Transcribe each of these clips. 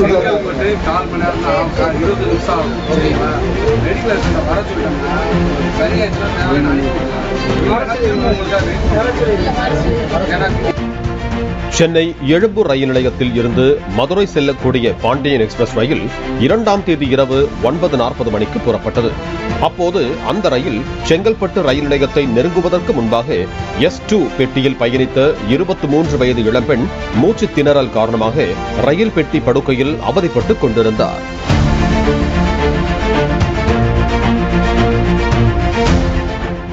செங்கல்பட்டு கால் மணி நேரம் தான் இருபது நிமிஷம் ஆகும் சரிங்களா மெடிக்கல் வர சொல்லிட்டோம்னா சரியாச்சுன்னா தேவையான திரும்ப சென்னை எழும்பூர் ரயில் நிலையத்தில் இருந்து மதுரை செல்லக்கூடிய பாண்டியன் எக்ஸ்பிரஸ் ரயில் இரண்டாம் தேதி இரவு ஒன்பது நாற்பது மணிக்கு புறப்பட்டது. அப்போது அந்த ரயில் செங்கல்பட்டு ரயில் நிலையத்தை நெருங்குவதற்கு முன்பாக எஸ் டூ பெட்டியில் பயணித்த இருபத்தி மூன்று வயது இளம்பெண் மூச்சு திணறல் காரணமாக ரயில் பெட்டி படுக்கையில் அவதிப்பட்டுக் கொண்டிருந்தார்.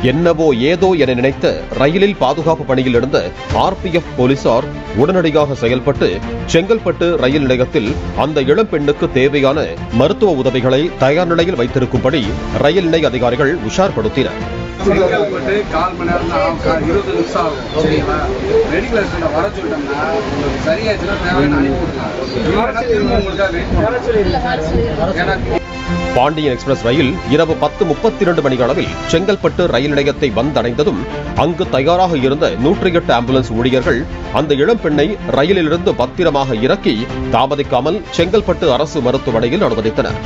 என்னவோ ஏதோ என நினைத்த ரயிலில் பாதுகாப்பு பணியில் இருந்த ஆர்பிஎஃப் போலீசார் உடனடியாக செயல்பட்டு செங்கல்பட்டு ரயில் நிலையத்தில் அந்த இளம் பெண்ணுக்கு தேவையான மருத்துவ உதவிகளை தயார் நிலையில் வைத்திருக்கும்படி ரயில் நிலைய அதிகாரிகள் உஷார்படுத்தினர். செங்கல்பட்டு கால் மணி நேரம் தான் ஆகும். சார் இருபது நிமிஷம் ஆகும். சரிங்களா? மெடிக்கல் சென்டர் வர சொல்லிட்டோம்னா சரியாச்சுன்னா தேவையான அனுப்பிவிடலாம் இல்லைன்னா திரும்ப உங்களுக்காக வெயிட் பண்ணலாம் ஏன்னா பாண்டியன் எக்ஸ்பிரஸ் ரயில் இரவு பத்து முப்பத்தி இரண்டு மணி அளவில் செங்கல்பட்டு ரயில் நிலையத்தை வந்தடைந்ததும் அங்கு தயாராக இருந்த நூற்றி எட்டு ஆம்புலன்ஸ் ஊழியர்கள் அந்த இளம் பெண்ணை ரயிலிலிருந்து பத்திரமாக இறக்கி தாமதிக்காமல் செங்கல்பட்டு அரசு மருத்துவமனையில் அனுமதித்தனர்.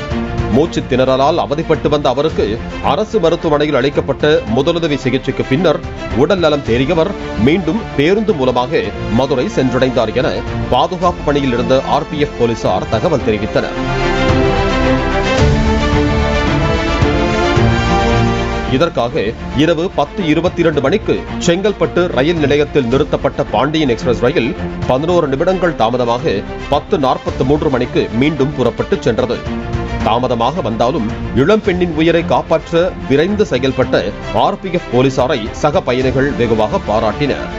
மூச்சு திணறலால் அவதிப்பட்டு வந்த அவருக்கு அரசு மருத்துவமனையில் அளிக்கப்பட்ட முதலுதவி சிகிச்சைக்கு பின்னர் உடல் நலம் தேறியவர் மீண்டும் பேருந்து மூலமாக மதுரை சென்றடைந்தார் என பாதுகாப்பு பணியில் இருந்த ஆர்பிஎஃப் போலீசார் தகவல் தெரிவித்தனர். இதற்காக இரவு பத்து இருபத்தி இரண்டு மணிக்கு செங்கல்பட்டு ரயில் நிலையத்தில் நிறுத்தப்பட்ட பாண்டியன் எக்ஸ்பிரஸ் ரயில் பதினோரு நிமிடங்கள் தாமதமாக பத்து நாற்பத்தி மூன்று மணிக்கு மீண்டும் புறப்பட்டு சென்றது. தாமதமாக வந்தாலும் இளம்பெண்ணின் உயிரை காப்பாற்ற விரைந்து செயல்பட்ட ஆர்பிஎஃப் போலீசாரை சக பயணிகள் வெகுவாக பாராட்டினர்.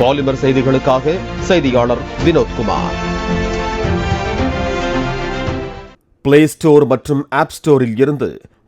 பாலிமர் செய்திகளுக்காக செய்தியாளர் வினோத்குமார் பிளே ஸ்டோர் மற்றும் ஆப் ஸ்டோரில் இருந்து